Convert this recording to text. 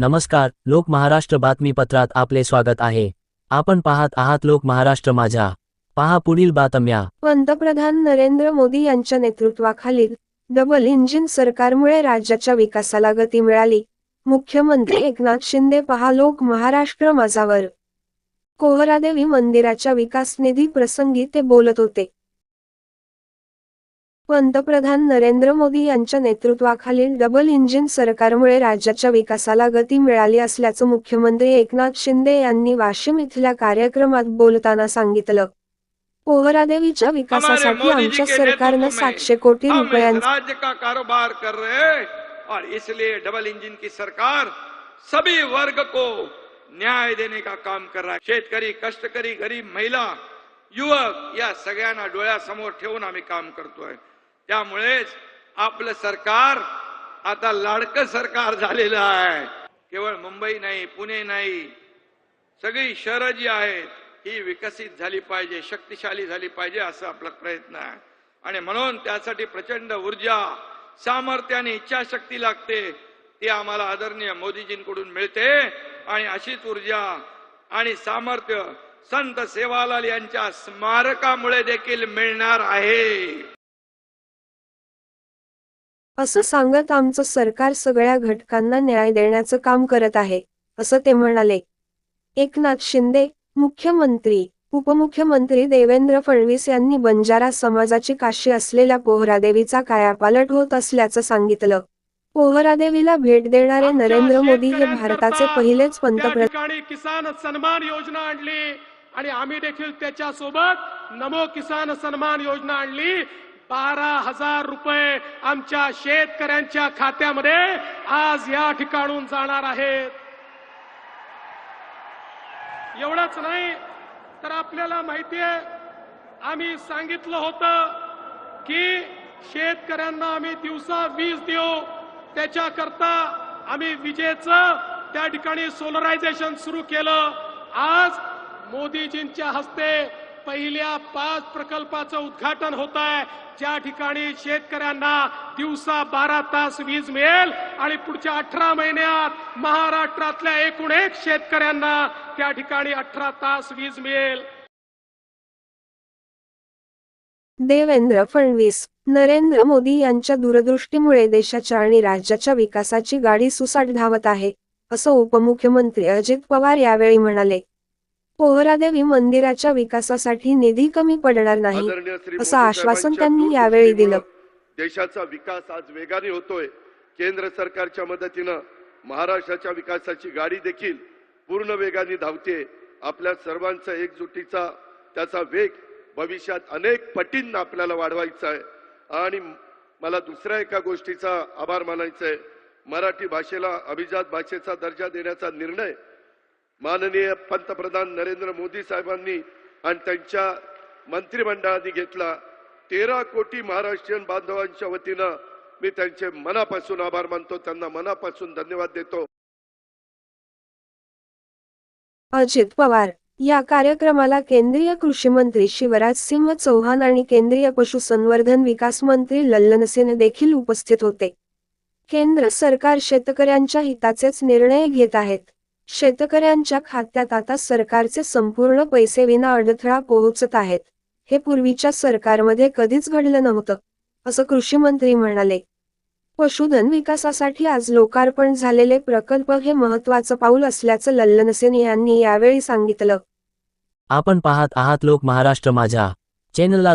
नमस्कार लोक महाराष्ट्र बातमीपत्रात आपले स्वागत आहे. आपण पाहत आहात लोक महाराष्ट्र माझ्या. पहा पुढील बातम्या. पंतप्रधान नरेंद्र मोदी यांच्या नेतृत्वाखालील डबल इंजिन सरकारमुळे राज्याच्या विकासाला गती मिळाली. मुख्यमंत्री एकनाथ शिंदे पहा लोक महाराष्ट्र माझावर कोहरादेवी मंदिराच्या विकास निधी प्रसंगी ते बोलत होते. पंतप्रधान नरेंद्र मोदी यांच्या नेतृत्वाखालील डबल इंजिन सरकारमुळे राज्याच्या विकासाला गती मिळाली असल्याचं मुख्यमंत्री एकनाथ शिंदे यांनी वाशिम इथल्या कार्यक्रमात बोलताना सांगितलं. पोहरादेवीच्या विकासासाठी आमच्या सरकारनं सातशे कोटी रुपयांचा राज्य का कारोबार कर रहे और इसलिए डबल इंजन की सरकार सभी वर्ग को न्याय देने का काम कर रहा है। शेतकरी कष्टकरी गरीब महिला युवक या सगळ्यांना डोळ्यासमोर ठेवून आम्ही काम करतोय. त्यामुळेच आपलं सरकार आता लाडकं सरकार झालेलं आहे. केवळ मुंबई नाही पुणे नाही सगळी शहरं जी आहेत ही विकसित झाली पाहिजे शक्तिशाली झाली पाहिजे असं आपला प्रयत्न आहे. आणि म्हणून त्यासाठी प्रचंड ऊर्जा सामर्थ्य आणि इच्छाशक्ती लागते ती आम्हाला आदरणीय मोदीजींकडून मिळते. आणि अशीच ऊर्जा आणि सामर्थ्य संत सेवालाल यांच्या स्मारकामुळे देखील मिळणार आहे. असं सांगत आमचं सरकार सगळ्या घटकांना न्याय देण्याचं काम करत आहे असं ते म्हणाले. एकनाथ शिंदे मुख्यमंत्री उपमुख्यमंत्री देवेंद्र फडणवीस यांनी बंजारा समाजाची काशी असलेल्या पोहरादेवीचा कायापालट होत असल्याचं सांगितलं. पोहरादेवीला भेट देणारे नरेंद्र मोदी हे भारताचे पहिलेच पंतप्रधान किसान सन्मान योजना आणली आणि आम्ही देखील त्याच्या सोबत नमो किसान सन्मान योजना आणली. बारा हजार रुपये आमच्या शेतकऱ्यांच्या खात्यामध्ये आज या ठिकाणून जाणार आहेत. एवढंच नाही तर आपल्याला माहिती आहे आम्ही सांगितलं होतं की शेतकऱ्यांना आम्ही दिवसा वीज देऊ. त्याच्याकरता आम्ही विजेचं त्या ठिकाणी सोलरायझेशन सुरू केलं. आज मोदीजींच्या हस्ते पहिल्या पाच प्रकल्पाचं उद्घाटन होत आहे. ज्या ठिकाणी शेतकऱ्यांना दिवसा बारा तास वीज मिळेल आणि पुढच्या अठरा महिन्यात महाराष्ट्रातल्या एकूण एक शेतकऱ्यांना त्या ठिकाणी अठरा तास वीज मिळेल. देवेंद्र फडणवीस नरेंद्र मोदी यांच्या दूरदृष्टीमुळे देशाच्या आणि राज्याच्या विकासाची गाडी सुसाट धावत आहे असं उपमुख्यमंत्री अजित पवार यावेळी म्हणाले. पोहरादेवी मंदिराच्या विकासासाठी निधी कमी पडणार नाही असं आश्वासन त्यांनी यावेळी दिलं. देशाचा विकास आज वेगाने होतोय. केंद्र सरकारच्या मदतीनं महाराष्ट्राच्या विकासाची गाडी देखील पूर्ण वेगाने धावते. आपल्या सर्वांचा एकजुटीचा त्याचा वेग भविष्यात अनेक पटींना आपल्याला वाढवायचा आहे. आणि मला दुसऱ्या एका गोष्टीचा आभार मानायचा आहे. मराठी भाषेला अभिजात भाषेचा दर्जा देण्याचा निर्णय माननीय पंतप्रधान नरेंद्र मोदी साहेबांनी आणि त्यांच्या मंत्रिमंडळाने घेतला. तेरा कोटी महाराष्ट्रीयन बांधवांच्या वतीनं मी त्यांचे मनापासून आभार मानतो. त्यांना मनापासून धन्यवाद देतो. अजित पवार या कार्यक्रमाला केंद्रीय कृषी मंत्री शिवराज सिंह चौहान आणि केंद्रीय पशुसंवर्धन विकास मंत्री लल्लनसेन देखील उपस्थित होते. केंद्र सरकार शेतकऱ्यांच्या हिताचेच निर्णय घेत आहेत. शेतकऱ्यांच्या खात्यात आता सरकारचे संपूर्ण पैसे विना अडथळा पोहोचत आहेत. हे पूर्वीच्या सरकारमध्ये कधीच घडलं नव्हतं असं कृषी मंत्री म्हणाले. पशुधन विकासासाठी आज लोकार्पण झालेले प्रकल्प हे महत्वाचं पाऊल असल्याचं लल्लनसेन यांनी यावेळी सांगितलं. आपण पाहत आहात लोक महाराष्ट्र माझ्या चॅनलला